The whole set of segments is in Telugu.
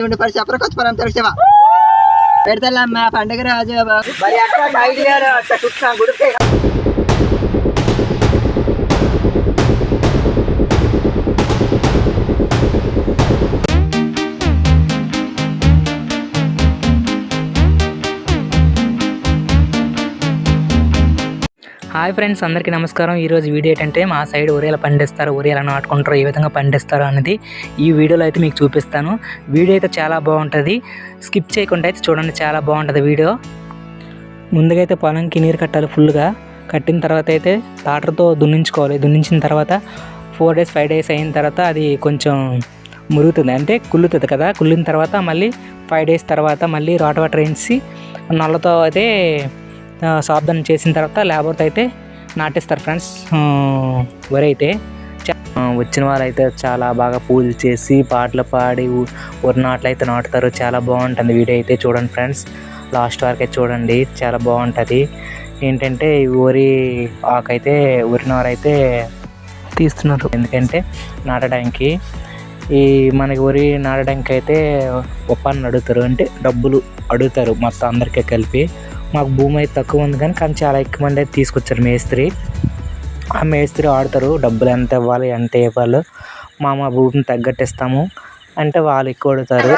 ఉండి పరి చెప్పరా కొత్త పండుగ రాజు మరి అట్లా బయలుదేరు అట్లా చుట్టా గుడికి. హాయ్ ఫ్రెండ్స్ అందరికీ నమస్కారం. ఈరోజు వీడియో ఏంటంటే మా సైడ్ ఒరియలు పండిస్తారు ఒరేలా నాటుకుంటారు ఏ విధంగా పండిస్తారు అనేది ఈ వీడియోలో అయితే మీకు చూపిస్తాను. వీడియో అయితే చాలా బాగుంటుంది. స్కిప్ చేయకుండా అయితే చూడండి చాలా బాగుంటుంది వీడియో. ముందుగా అయితే పొలంకి నీరు కట్టాలి ఫుల్గా కట్టిన తర్వాత అయితే టాటర్తో దున్నించుకోవాలి. దున్నించిన తర్వాత ఫోర్ డేస్ ఫైవ్ డేస్ అయిన తర్వాత అది కొంచెం మురుగుతుంది. అంటే కుళ్ళుతుంది కదా కుళ్ళిన తర్వాత మళ్ళీ ఫైవ్ డేస్ తర్వాత మళ్ళీ రాట్ వాటర్ వేసి నల్లతో అయితే సాబ్దం సాబ్దనం చేసిన తర్వాత లేబర్తో అయితే నాటిస్తారు ఫ్రెండ్స్. వరి అయితే వచ్చిన వారు అయితే చాలా బాగా పూజలు చేసి పాటలు పాడి వరి నాట్లు అయితే నాటుతారు. చాలా బాగుంటుంది వీడియో అయితే చూడండి ఫ్రెండ్స్. లాస్ట్ వరకు అయితే చూడండి చాలా బాగుంటుంది. ఏంటంటే ఈ వరి ఆకైతే వరి వారు అయితే తీస్తున్నారు. ఎందుకంటే నాటడానికి ఈ మనకి వరి నాటడానికి అయితే ఒప్పాన్ని అడుగుతారు. అంటే డబ్బులు అడుగుతారు మొత్తం అందరికీ కలిపి. మాకు భూమి అయితే తక్కువ ఉంది కానీ కానీ చాలా ఎక్కువ మంది అయితే తీసుకొచ్చారు మేస్త్రి. ఆ మేస్త్రి ఆడతారు డబ్బులు ఎంత ఇవ్వాలి ఎంత ఇవ్వాలి. మా మా భూమిని తగ్గట్టు ఇస్తాము. అంటే వాళ్ళు ఎక్కువ అడుగుతారు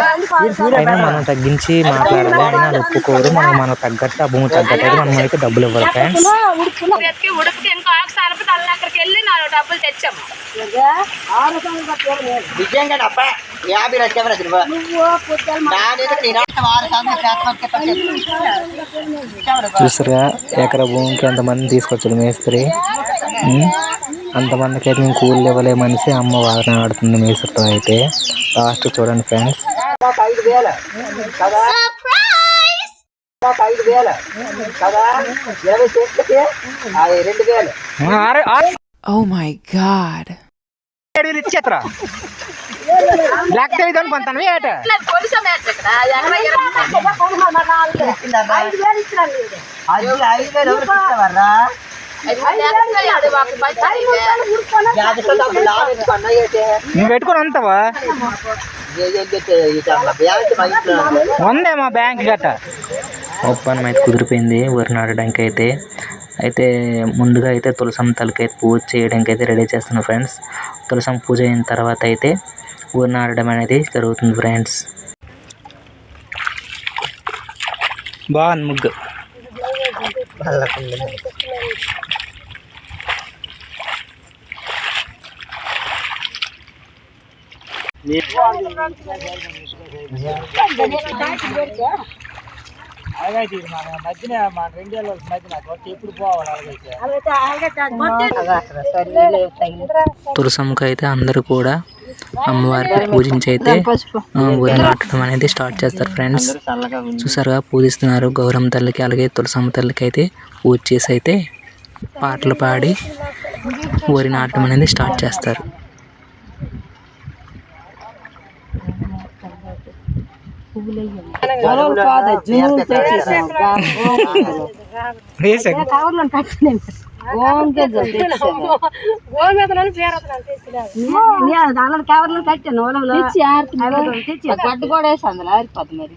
అయినా మనం తగ్గించి మాట్లాడాలి అయినా వాళ్ళు ఒప్పుకోరు మనం మనకు తగ్గట్టు ఆ భూమి తగ్గట్టు అయితే మనం అయితే డబ్బులు ఇవ్వాలి ఫ్రెండ్స్ ఇంకో ఆకు అక్కడికి వెళ్ళి నాలుగు డబ్బులు తెచ్చాము యాభై చూసారుగా? ఎకరా భూమికి ఎంతమంది తీసుకొచ్చాడు మేస్త్రి? అంతమందికి అయితే మేము కూలీలు ఇవ్వలేమనేసి అమ్మ వాదన ఆడుతుంది మేస్త్రితో అయితే. లాస్ట్ చూడండి ఫ్రెండ్స్. వేలు రెండు వేలు Oh. ఇచ్చేత్తరా ఏట? ఐదు వేలు నువ్వు పెట్టుకుని అంతవా? ఉందే మా బ్యాంక్ గట్ట. ఒప్పందం అయితే కుదిరిపోయింది వరి నాటడానికి అయితే అయితే ముందుగా అయితే తులసమ్మ తలకి అయితే పూజ చేయడానికి అయితే రెడీ చేస్తున్నాను ఫ్రెండ్స్. తులసమ్మ పూజ అయిన తర్వాత అయితే ఊరి నాటడం అనేది జరుగుతుంది ఫ్రెండ్స్. బాగుంది ముగ్గు. తులసమ్మకి అయితే అందరూ కూడా అమ్మవారికి పూజించి అయితే ఊరి నాటడం అనేది స్టార్ట్ చేస్తారు ఫ్రెండ్స్. చూసారుగా పూజిస్తున్నారు గౌరమ్మ తల్లికి అలాగే తులసమ్మ తల్లికి అయితే పూజ చేసి అయితే పాటలు పాడి వరి నాటడం అనేది స్టార్ట్ చేస్తారు. దాని కవర్లు కట్టాను ఓలంలో తెచ్చి గడ్డ కూడా వేసి అందులో ఆరిపోద్ది మరి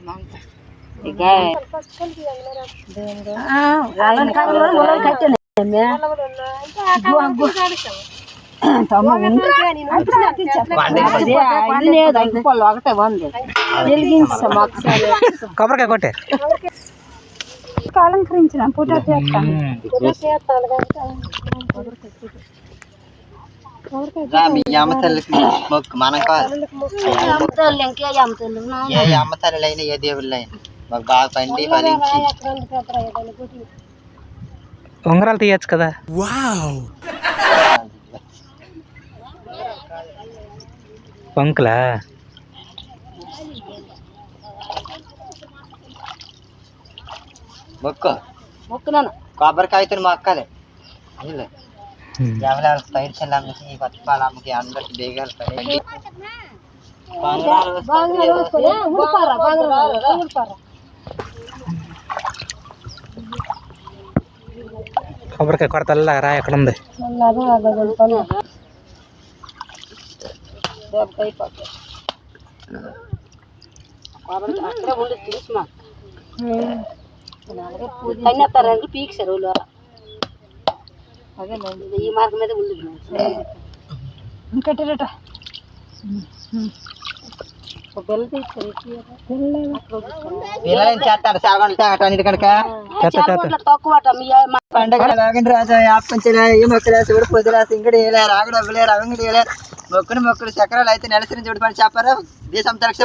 కట్టాను ఒకటే ఉంది. వెలిగించాం ఒకసారి కొబ్బరికాయ కొట్టే. అలంకరించిన పూట చేస్తాను ఏ అమ్మ. తల్లిలైనా ఏ దేవుళ్ళైనా. మాకు బాగా పండి ఫలించి ఉంగరాలు తీయచ్చు కదా. పంకులా మొక్కు మొక్కున్నాను కొబ్బరికాయతో మొక్కలే అదిలే ఎవరెవరు పైరు చెల్లమ్మకి కొత్త పాలమ్మకి అందరికి బేగాలు పండి బంగారు వస్తుంది. ఊరుకోరా బాగా ఊరుకోరా కొబ్బరికాయ కొడతల్లా రా ఎక్కడ ఉంది కొబ్బరి అక్కడే ఉండి చూసి మా కన్నేస్తారంటే పీక్ చెరువులో అదే ఈ మార్గం మీద ఉంది ఇంకటేట పిల్ల పిల్లలు చేస్తారు సాగండి తాగటానికి కనుక తీసుకొని తక్కువ మీ మా పండగ రాగండి రాజా యాపంచలే ఏ మొక్కలే శివుడు పొద్దులే సింగడి వేలే రాగడబ్బులే రవంగడి వేలే మొక్కుడు మొక్కుడు చక్రాలు అయితే నెలసిన చూడమని చెప్పారు. దేశం తరక్ష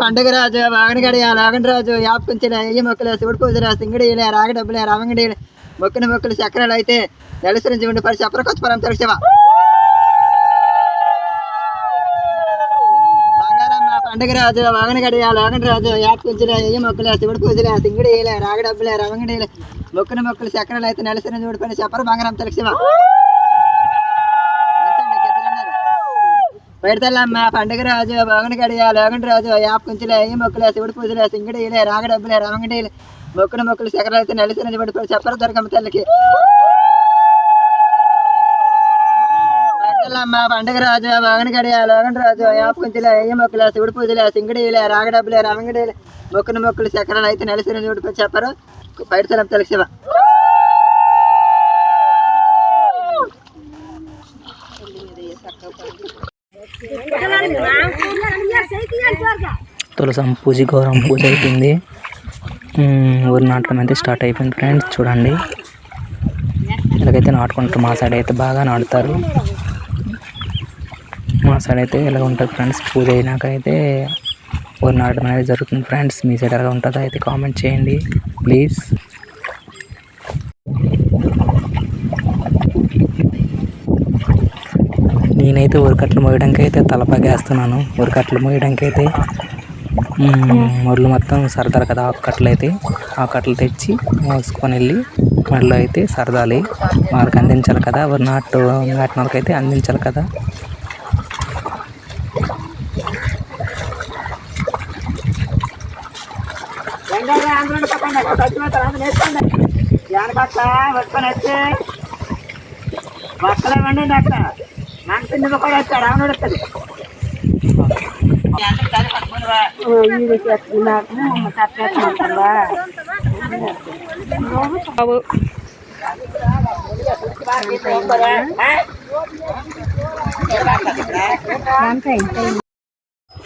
పండుగ రాజు వాగనగడి రాగండి రాజు యాపించిన ఏ మొక్కలే శివుడు పొద్దులే సింగడి రాగడబ్బులే రవంగడి మొక్కున మొక్కులు చక్రాలు అయితే నెలసిన చూడండి పరి చెప్పరు. కొత్త పరం తరక్షవా బంగారమ్మ పండుగ రాజు వాగనగడి లాగండి రాజు యాపకుంచులే ఏ మొక్కలే శివుడు పూజలే సింగుడు రాగడబ్బులే రవంగడేలే మొక్కున మొక్కలు చక్రాలు అయితే నెలసిన చూడు పని చెప్పరు బంగారం తలకి శివ. పెడతల్లమ్మ పండుగ రాజు వాగనగడి లాగండి రాజు యాపకుంచులే ఏ మొక్కలే శివుడు పూజలే సింగుడు వేయలే రాగడబ్బులే రవంగడేలే మొక్కున మొక్కలు చక్రాలు అయితే నెలసిన చూడు పని చెప్పరు దొరకమ్మ తల్లికి. మా పండుగ రాజు వాగనగడి లాగండి రాజు యాపకుంచులే ఏ మొక్కలే శివుడు పూజలే సింగడీలే రాగడబ్బులే రవంగడేలే మొక్కున మొక్కలు చక్రాలు అయితే నెలసిన చూడు చెప్పారు. బయట తలకి శివ. తులసం పూజ గౌరవం పూజ అయిపోయింది. ఊరి నాటకం అయితే స్టార్ట్ అయిపోయింది ఫ్రెండ్స్ చూడండి. ఇలాగైతే నాటుకుంటారు మా సైడ్ అయితే బాగా నాటుతారు. సైడ్ అయితే ఇలా ఉంటుంది ఫ్రెండ్స్? పూజ అయినాక అయితే ఊరు నాటడం అనేది జరుగుతుంది ఫ్రెండ్స్. మీ సైడ్ ఎలా ఉంటుందో అయితే కామెంట్ చేయండి. ప్లీజ్. నేనైతే ఉరికట్లు మోయడానికి అయితే తలపగేస్తున్నాను ఉరికట్లు మోయడానికి అయితే మొదలు మొత్తం సరదాలు కదా ఆకు కట్టలు అయితే. ఆ కట్టలు తెచ్చి మోసుకొని వెళ్ళి మళ్ళీ అయితే సరదాలి. వాళ్ళకి అందించాలి కదా. ఎవరు నాటు నాటిన వాళ్ళకైతే అయితే అందించాలి కదా. Jangan bakal,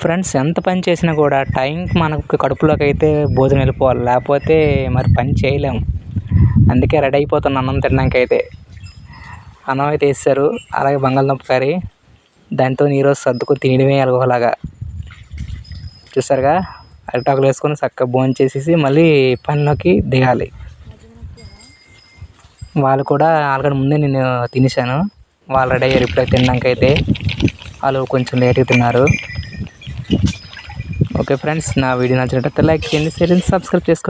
ఫ్రెండ్స్ ఎంత పని చేసినా కూడా టైంకి మనకు కడుపులోకి అయితే భోజనం వెళ్ళిపోవాలి. లేకపోతే మరి పని చేయలేము అందుకే రెడీ అయిపోతున్నాను అన్నం తినడానికి అయితే అన్నం అయితే వేస్తారు. అలాగే బంగాళదుంప కర్రీ. దాంతో ఈరోజు సర్దుకొని తినడమే అలాగా చూసారుగా? అరిటాకులు వేసుకొని చక్కగా భోజనం చేసేసి మళ్ళీ పనిలోకి దిగాలి. వాళ్ళు కూడా ఆల్రెడీ ముందే నేను తినేసాను వాళ్ళు రెడీ అయ్యారు ఇప్పుడే తినడానికి అయితే వాళ్ళు కొంచెం లేట్గా తిన్నారు. ఓకే ఫ్రెండ్స్ నా వీడియో నచ్చినట్లయితే లైక్ చేయండి షేర్ చేయండి సబ్స్క్రైబ్ చేసుకోండి.